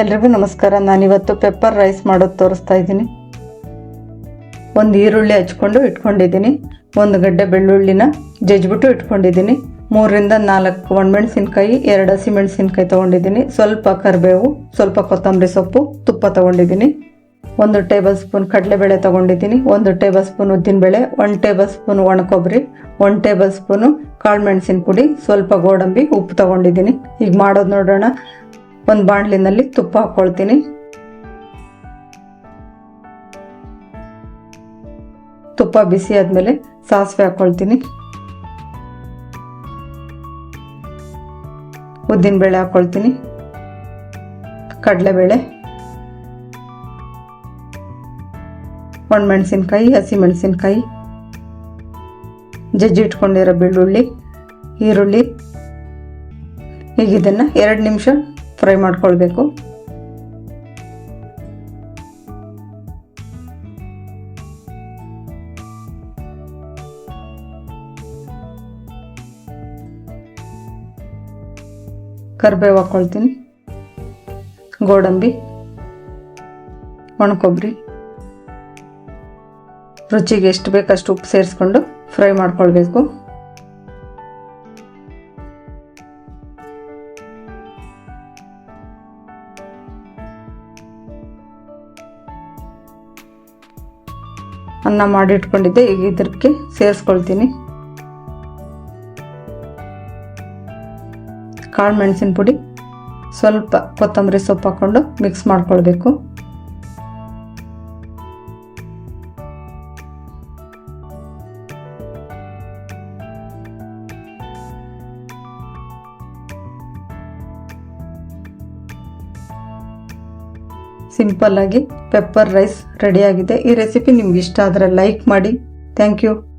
ಎಲ್ರಿಗೂ ನಮಸ್ಕಾರ. ನಾನಿವತ್ತು ಪೆಪ್ಪರ್ ರೈಸ್ ಮಾಡೋದು ತೋರಿಸ್ತಾ ಇದ್ದೀನಿ. ಒಂದು ಈರುಳ್ಳಿ ಹಚ್ಕೊಂಡು ಇಟ್ಕೊಂಡಿದ್ದೀನಿ. ಒಂದು ಗಡ್ಡೆ ಬೆಳ್ಳುಳ್ಳಿನ ಜಜ್ಬಿಟ್ಟು ಇಟ್ಕೊಂಡಿದ್ದೀನಿ. ಮೂರರಿಂದ ನಾಲ್ಕು ಒಣಮೆಣಸಿನ್ಕಾಯಿ, ಎರಡು ಹಸಿಮೆಣಸಿನ್ಕಾಯಿ ತೊಗೊಂಡಿದ್ದೀನಿ. ಸ್ವಲ್ಪ ಕರಿಬೇವು, ಸ್ವಲ್ಪ ಕೊತ್ತಂಬರಿ ಸೊಪ್ಪು, ತುಪ್ಪ ತೊಗೊಂಡಿದ್ದೀನಿ. ಒಂದು ಟೇಬಲ್ ಸ್ಪೂನ್ ಕಡಲೆಬೇಳೆ ತೊಗೊಂಡಿದ್ದೀನಿ. ಒಂದು ಟೇಬಲ್ ಸ್ಪೂನ್ ಉದ್ದಿನಬೇಳೆ, ಒಂದು ಟೇಬಲ್ ಸ್ಪೂನ್ ಒಣಕೊಬ್ಬರಿ, ಒಂದು ಟೇಬಲ್ ಸ್ಪೂನು ಕಾಳು ಮೆಣಸಿನ ಪುಡಿ, ಸ್ವಲ್ಪ ಗೋಡಂಬಿ, ಉಪ್ಪು ತೊಗೊಂಡಿದ್ದೀನಿ. ಈಗ ಮಾಡೋದು ನೋಡೋಣ. ಒಂದು ಬಾಣಲಿನಲ್ಲಿ ತುಪ್ಪ ಹಾಕ್ಕೊಳ್ತೀನಿ ತುಪ್ಪ ಬಿಸಿ ಆದಮೇಲೆ ಸಾಸಿವೆ ಹಾಕ್ಕೊಳ್ತೀನಿ ಉದ್ದಿನಬೇಳೆ ಹಾಕ್ಕೊಳ್ತೀನಿ ಕಡಲೆಬೇಳೆ. ಒಣಮೆಣಸಿನ್ಕಾಯಿ, ಹಸಿಮೆಣಸಿನ್ಕಾಯಿ. ಜಜ್ಜಿ ಇಟ್ಕೊಂಡಿರೋ ಬೆಳ್ಳುಳ್ಳಿ, ಈರುಳ್ಳಿ. ಈಗ ಇದನ್ನು ಎರಡು ನಿಮಿಷ ಫ್ರೈ ಮಾಡ್ಕೊಳ್ಬೇಕು. ಕರಿಬೇವು ಹಾಕ್ಕೊಳ್ತೀನಿ ಗೋಡಂಬಿ ಒಣಕೊಬ್ಬರಿ. ರುಚಿಗೆ ಎಷ್ಟು ಬೇಕಷ್ಟು ಉಪ್ಪು ಸೇರಿಸ್ಕೊಂಡು ಫ್ರೈ ಮಾಡ್ಕೊಳ್ಬೇಕು. ಅನ್ನ ಮಾಡಿಟ್ಕೊಂಡಿದ್ದೆ ಈಗ ಇದಕ್ಕೆ ಸೇರಿಸ್ಕೊಳ್ತೀನಿ. ಕಾಳು ಮೆಣಸಿನ ಪುಡಿ ಸ್ವಲ್ಪ ಕೊತ್ತಂಬರಿ ಸೊಪ್ಪು ಹಾಕ್ಕೊಂಡು ಮಿಕ್ಸ್ ಮಾಡ್ಕೊಳ್ಬೇಕು. ಸಿಂಪಲ್ ಆಗಿ ಪೆಪ್ಪರ್ ರೈಸ್ ರೆಡಿಯಾಗಿದೆ ಈ ರೆಸಿಪಿ ನಿಮ್ಗೆ ಇಷ್ಟ ಆದರೆ ಲೈಕ್ ಮಾಡಿ. Thank you.